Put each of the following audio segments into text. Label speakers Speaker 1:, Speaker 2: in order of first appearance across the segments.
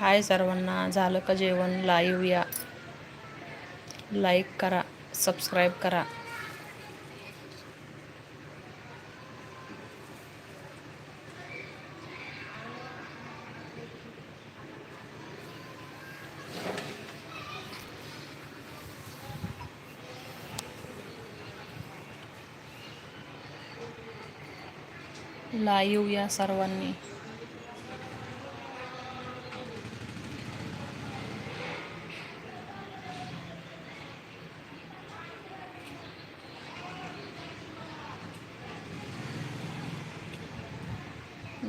Speaker 1: हाय सर्वांना झालं का जेवण? लाईव्ह या. लाईक करा सबस्क्राईब करा. लाईव्ह या सर्वांनी.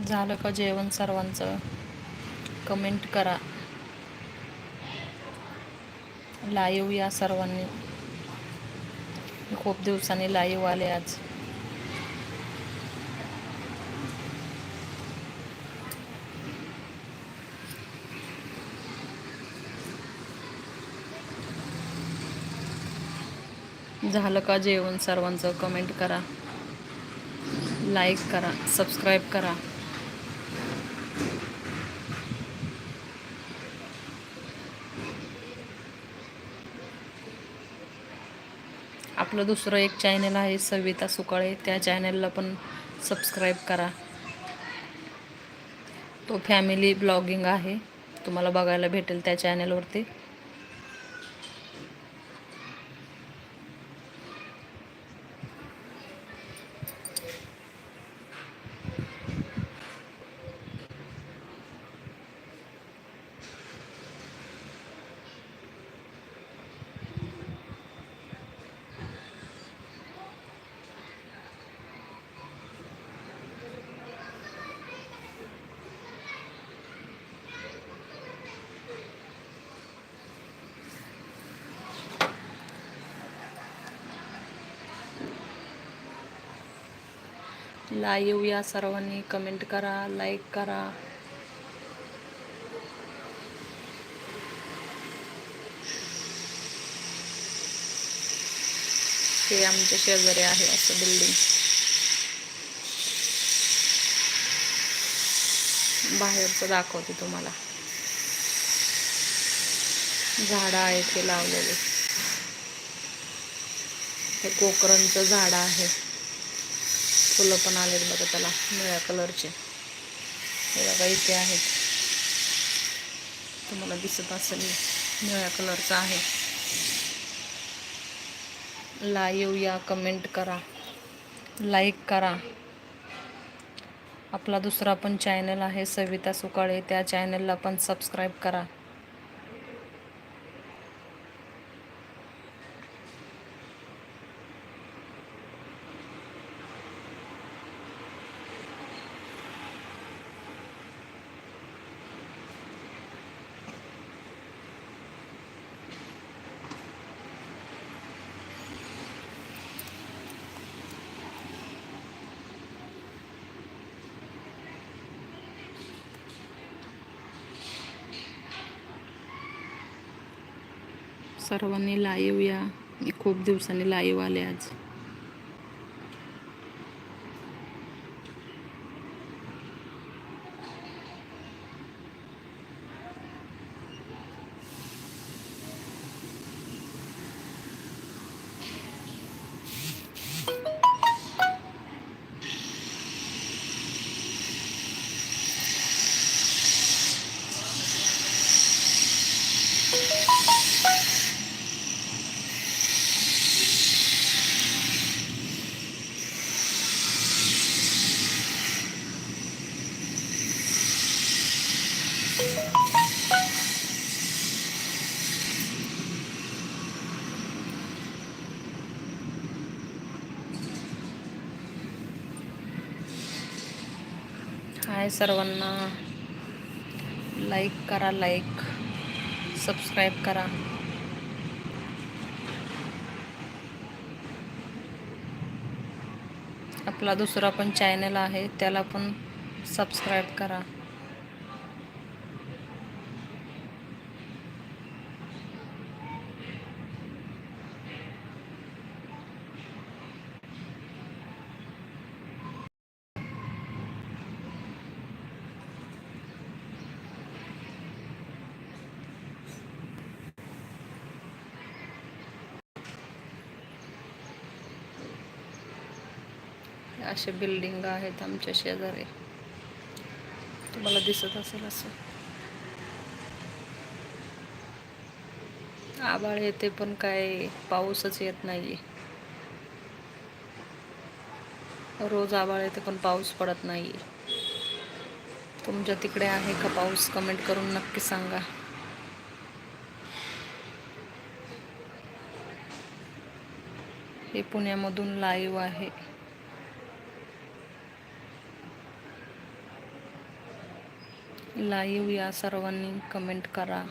Speaker 1: झालं का जेवण सर्वांचं? कमेंट करा. लाईव्ह या सर्वांनी. खूप दिवसांनी लाईव्ह आले आज. झालं का जेवण सर्वांचं? कमेंट करा. लाईक करा. सबस्क्राईब करा. आपलं दुसरं एक चॅनल आहे सविता सुकाळे. त्या चॅनलला पण सबस्क्राईब करा. तो फॅमिली ब्लॉगिंग आहे. तुम्हाला बघायला भेटेल त्या चॅनलवरती ला या सर्वांनी. कमेंट करा लाईक करा. हे आमच्या शेजारी आहे असं बिल्डिंग बाहेरचं दाखवते तुम्हाला. झाडं आहेत ते लावलेले. हे कोकरणचं झाड आहे. फुलं पण आलेत बघा त्याला निळ्या कलरचे. हे बघा इथे आहेत. तुम्हाला दिसत असेल निळ्या कलरचं आहे. लाईव या कमेंट करा. लाईक करा. आपला दुसरा पण चॅनल आहे सविता सुकाळे त्या चॅनलला पण सबस्क्राईब करा. सर्वांनी लाईव्ह या. मी खूप दिवसांनी लाईव्ह आले आज. आहे सर्वांना. लाईक करा लाईक सबस्क्राईब करा. आपला दुसरा पण चॅनल आहे त्याला पण सबस्क्राईब करा. असे बिल्डिंग आहेत आमच्या शेजारी. तुम्हाला दिसत असेल असं. आबाळ येते पण काय पाऊसच येत नाही रोज आबाळ येते पण पाऊस पडत नाही तुमच्या तिकडे आहे का पाऊस? कमेंट करून नक्की सांगा. हे पुण्यामधून लाईव्ह आहे. लाईव्ह या सर्वांनी कमेंट करा.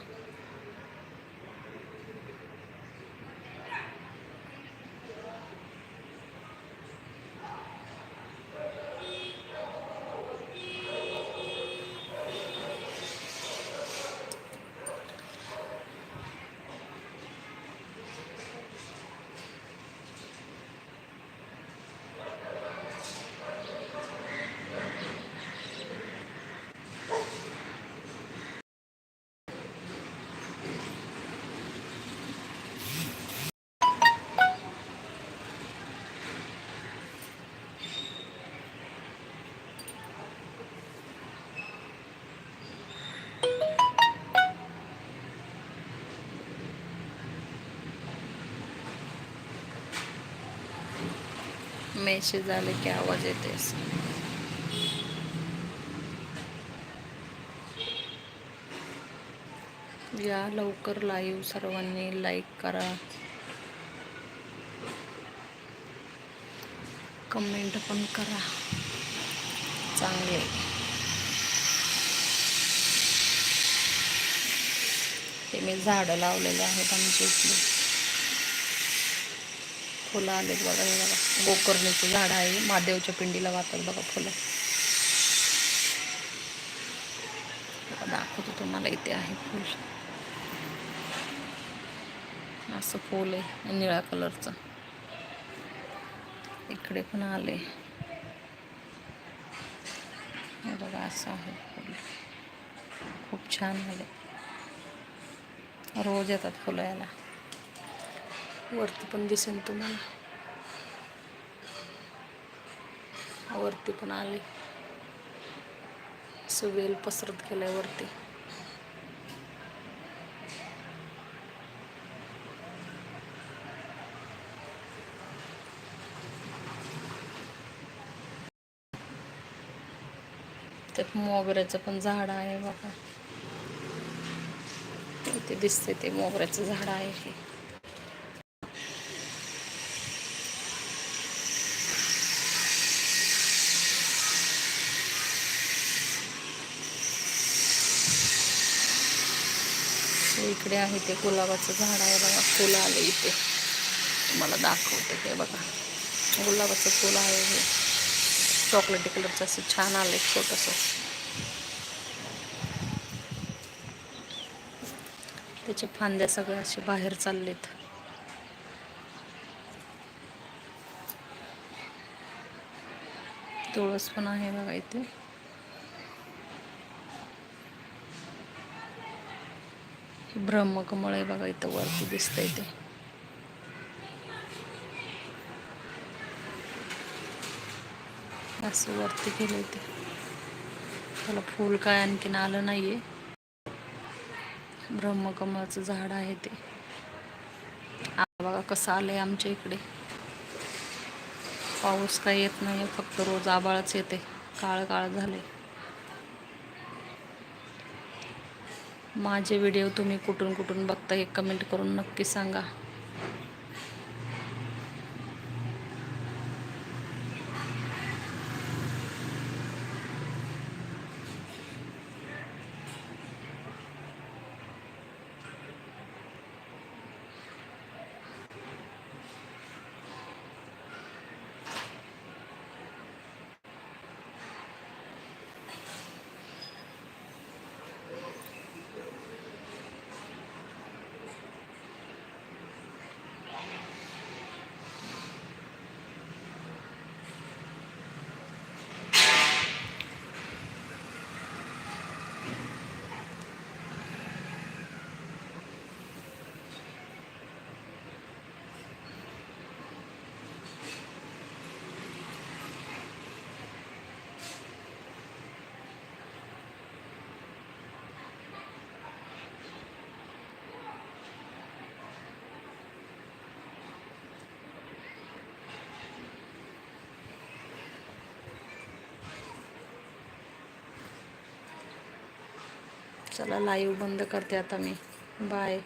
Speaker 1: मेसेज आले की आवाज येते या लवकर लाईव्ह सर्वांनी लाईक करा. कमेंट पण करा. चांगले. ते मी झाडं लावलेले आहेत आमच्या इथली. फुलं आलेत बघा हे बघा. गोकर्णीचं झाड आहे महादेवच्या पिंडीला वाहतात बघा फुलं. दाखवतो तुम्हाला इथे आहे फुल. असं फुल आहे निळ्या कलरचं. इकडे पण आले. हे बघा असं आहे फुल. खूप छान आले. रोज येतात फुलं याला वरती पण दिसेल तुम्हाला. वरती पण आले. असं वेल पसरत गेलाय वरती. त्यात मोगऱ्याचं पण झाड आहे बघा. इथे दिसते ते मोगऱ्याचं झाड आहे हे. इकडे आहे ते गुलाबाचं झाड आहे बघा फुलं आले इथे. तुम्हाला दाखवते ते बघा. गुलाबाचं फुल आहे हे. चॉकलेटी कलरचं असं छान आलं आहे छोटंसं. त्याचे फांद्या सगळे असे बाहेर चाललेत. तुळस पण आहे बघा इथे. ब्रह्मकमळ आहे बघा इथं वरती दिसतंय ते. असं वरती केलं ते. त्याला फूल काय आणखीन आलं नाहीये. ब्रह्मकमळाचं झाड आहे ते. बघा कसं आलंय आमच्या इकडे. पाऊस काय येत नाही फक्त रोज आबाळच येते. काळ काळ झाले माझे व्हिडिओ तुम्ही कुठून कुठून बघता हे कमेंट करून नक्की सांगा. चला लाईव्ह बंद करते आता मी. बाय